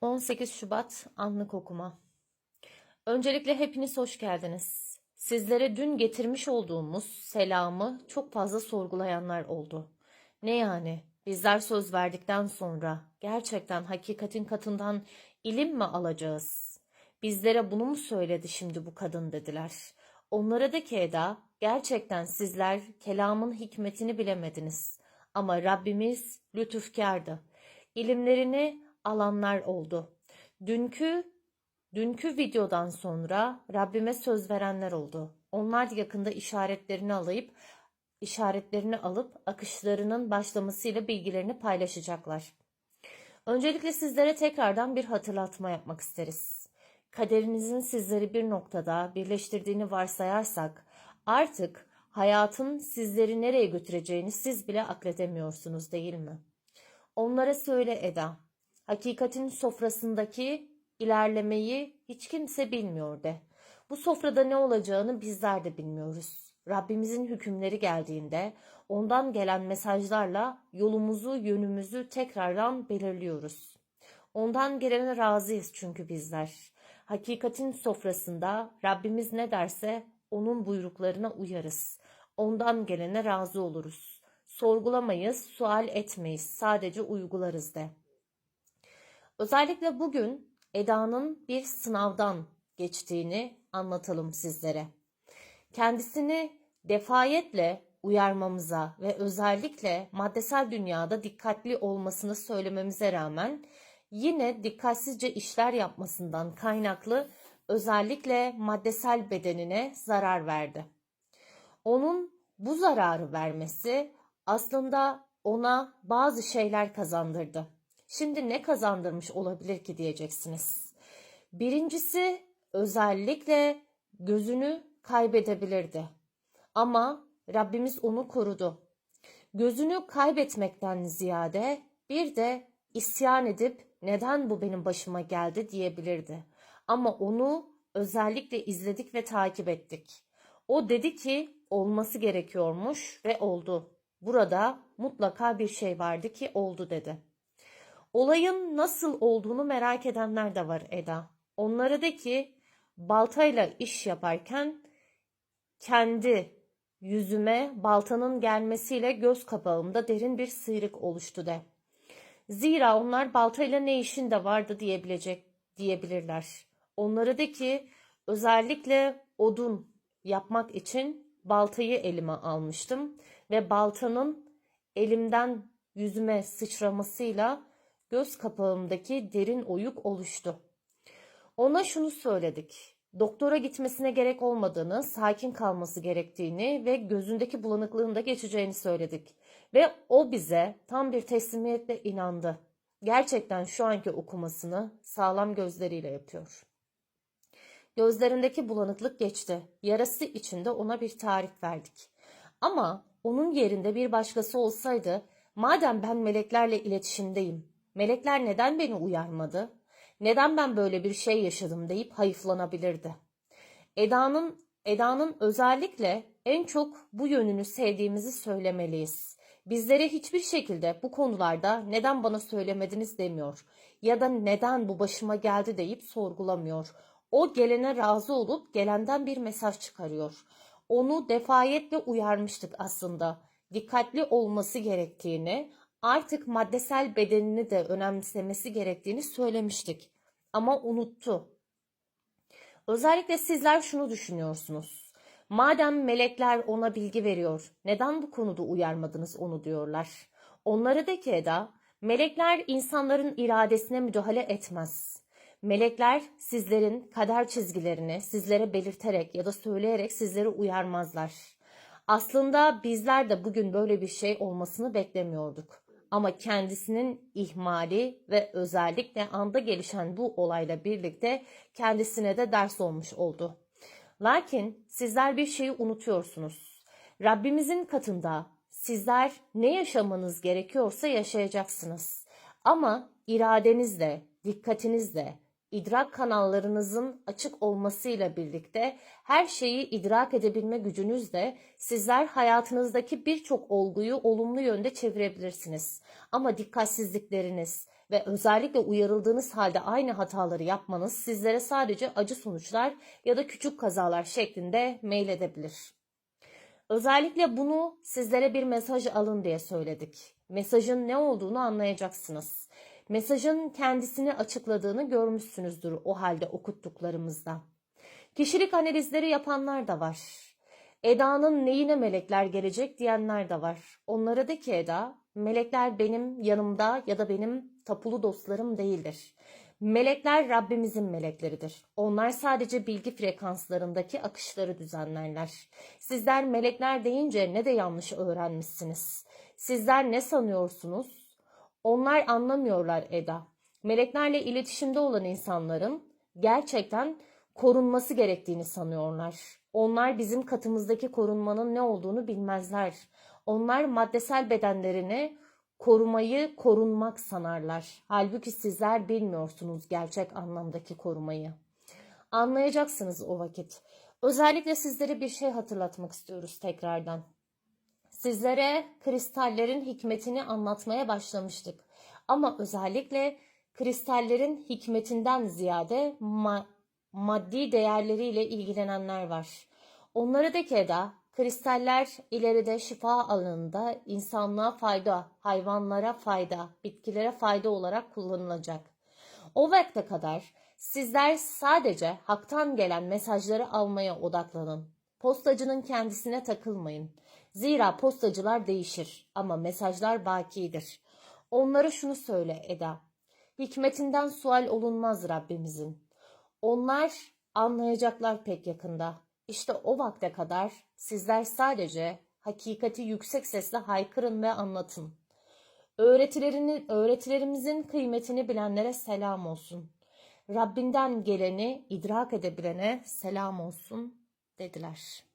18 Şubat Anlık Okuma Öncelikle hepiniz hoş geldiniz. Sizlere dün getirmiş olduğumuz selamı çok fazla sorgulayanlar oldu. Ne yani? Bizler söz verdikten sonra gerçekten hakikatin katından ilim mi alacağız? Bizlere bunu mu söyledi şimdi bu kadın dediler. Onlara da ki Eda, gerçekten sizler kelamın hikmetini bilemediniz. Ama Rabbimiz lütufkardı. İlimlerini alanlar oldu. Dünkü dünkü videodan sonra Rabbime söz verenler oldu. Onlar yakında işaretlerini alıp işaretlerini alıp akışlarının başlamasıyla bilgilerini paylaşacaklar. Öncelikle sizlere tekrardan bir hatırlatma yapmak isteriz. Kaderinizin sizleri bir noktada birleştirdiğini varsayarsak artık hayatın sizleri nereye götüreceğini siz bile akledemiyorsunuz değil mi? Onlara söyle Eda. Hakikatin sofrasındaki ilerlemeyi hiç kimse bilmiyor de. Bu sofrada ne olacağını bizler de bilmiyoruz. Rabbimizin hükümleri geldiğinde ondan gelen mesajlarla yolumuzu, yönümüzü tekrardan belirliyoruz. Ondan gelene razıyız çünkü bizler. Hakikatin sofrasında Rabbimiz ne derse onun buyruklarına uyarız. Ondan gelene razı oluruz. Sorgulamayız, sual etmeyiz, sadece uygularız de. Özellikle bugün Eda'nın bir sınavdan geçtiğini anlatalım sizlere. Kendisini defayetle uyarmamıza ve özellikle maddesel dünyada dikkatli olmasını söylememize rağmen yine dikkatsizce işler yapmasından kaynaklı özellikle maddesel bedenine zarar verdi. Onun bu zararı vermesi aslında ona bazı şeyler kazandırdı. Şimdi ne kazandırmış olabilir ki diyeceksiniz. Birincisi özellikle gözünü kaybedebilirdi. Ama Rabbimiz onu korudu. Gözünü kaybetmekten ziyade bir de isyan edip neden bu benim başıma geldi diyebilirdi. Ama onu özellikle izledik ve takip ettik. O dedi ki olması gerekiyormuş ve oldu. Burada mutlaka bir şey vardı ki oldu dedi. Olayın nasıl olduğunu merak edenler de var Eda. Onlara de ki baltayla iş yaparken kendi yüzüme baltanın gelmesiyle göz kapağımda derin bir sıyrık oluştu de. Zira onlar baltayla ne işin de vardı diyebilecek diyebilirler. Onlara de ki özellikle odun yapmak için baltayı elime almıştım ve baltanın elimden yüzüme sıçramasıyla göz kapağımdaki derin oyuk oluştu. Ona şunu söyledik. Doktora gitmesine gerek olmadığını, sakin kalması gerektiğini ve gözündeki bulanıklığın da geçeceğini söyledik. Ve o bize tam bir teslimiyetle inandı. Gerçekten şu anki okumasını sağlam gözleriyle yapıyor. Gözlerindeki bulanıklık geçti. Yarası içinde ona bir tarif verdik. Ama onun yerinde bir başkası olsaydı, madem ben meleklerle iletişimdeyim, melekler neden beni uyarmadı? Neden ben böyle bir şey yaşadım deyip hayıflanabilirdi. Eda'nın Eda'nın özellikle en çok bu yönünü sevdiğimizi söylemeliyiz. Bizlere hiçbir şekilde bu konularda neden bana söylemediniz demiyor ya da neden bu başıma geldi deyip sorgulamıyor. O gelene razı olup gelenden bir mesaj çıkarıyor. Onu defayetle uyarmıştık aslında. Dikkatli olması gerektiğini, artık maddesel bedenini de önemsemesi gerektiğini söylemiştik. Ama unuttu. Özellikle sizler şunu düşünüyorsunuz. Madem melekler ona bilgi veriyor, neden bu konuda uyarmadınız onu diyorlar. Onlara de ki Eda, melekler insanların iradesine müdahale etmez. Melekler sizlerin kader çizgilerini sizlere belirterek ya da söyleyerek sizleri uyarmazlar. Aslında bizler de bugün böyle bir şey olmasını beklemiyorduk. Ama kendisinin ihmali ve özellikle anda gelişen bu olayla birlikte kendisine de ders olmuş oldu. Lakin sizler bir şeyi unutuyorsunuz. Rabbimizin katında sizler ne yaşamanız gerekiyorsa yaşayacaksınız. Ama iradenizle, dikkatinizle, idrak kanallarınızın açık olmasıyla birlikte her şeyi idrak edebilme gücünüzle sizler hayatınızdaki birçok olguyu olumlu yönde çevirebilirsiniz. Ama dikkatsizlikleriniz, ve özellikle uyarıldığınız halde aynı hataları yapmanız sizlere sadece acı sonuçlar ya da küçük kazalar şeklinde meyledebilir. Özellikle bunu sizlere bir mesaj alın diye söyledik. Mesajın ne olduğunu anlayacaksınız. Mesajın kendisini açıkladığını görmüşsünüzdür o halde okuttuklarımızda. Kişilik analizleri yapanlar da var. Eda'nın neyine melekler gelecek diyenler de var. Onlara de ki Eda, melekler benim yanımda ya da benim tapulu dostlarım değildir. Melekler Rabbimizin melekleridir. Onlar sadece bilgi frekanslarındaki akışları düzenlerler. Sizler melekler deyince ne de yanlış öğrenmişsiniz. Sizler ne sanıyorsunuz? Onlar anlamıyorlar Eda. Meleklerle iletişimde olan insanların gerçekten korunması gerektiğini sanıyorlar. Onlar bizim katımızdaki korunmanın ne olduğunu bilmezler. Onlar maddesel bedenlerini korumayı korunmak sanarlar. Halbuki sizler bilmiyorsunuz gerçek anlamdaki korumayı. Anlayacaksınız o vakit. Özellikle sizlere bir şey hatırlatmak istiyoruz tekrardan. Sizlere kristallerin hikmetini anlatmaya başlamıştık. Ama özellikle kristallerin hikmetinden ziyade ma- maddi değerleriyle ilgilenenler var. Onlara de ki kristaller ileride şifa alanında insanlığa fayda, hayvanlara fayda, bitkilere fayda olarak kullanılacak. O vakte kadar sizler sadece haktan gelen mesajları almaya odaklanın. Postacının kendisine takılmayın. Zira postacılar değişir ama mesajlar bakidir. Onlara şunu söyle Eda. Hikmetinden sual olunmaz Rabbimizin. Onlar anlayacaklar pek yakında. İşte o vakte kadar sizler sadece hakikati yüksek sesle haykırın ve anlatın. Öğretilerini, öğretilerimizin kıymetini bilenlere selam olsun. Rabbinden geleni idrak edebilene selam olsun dediler.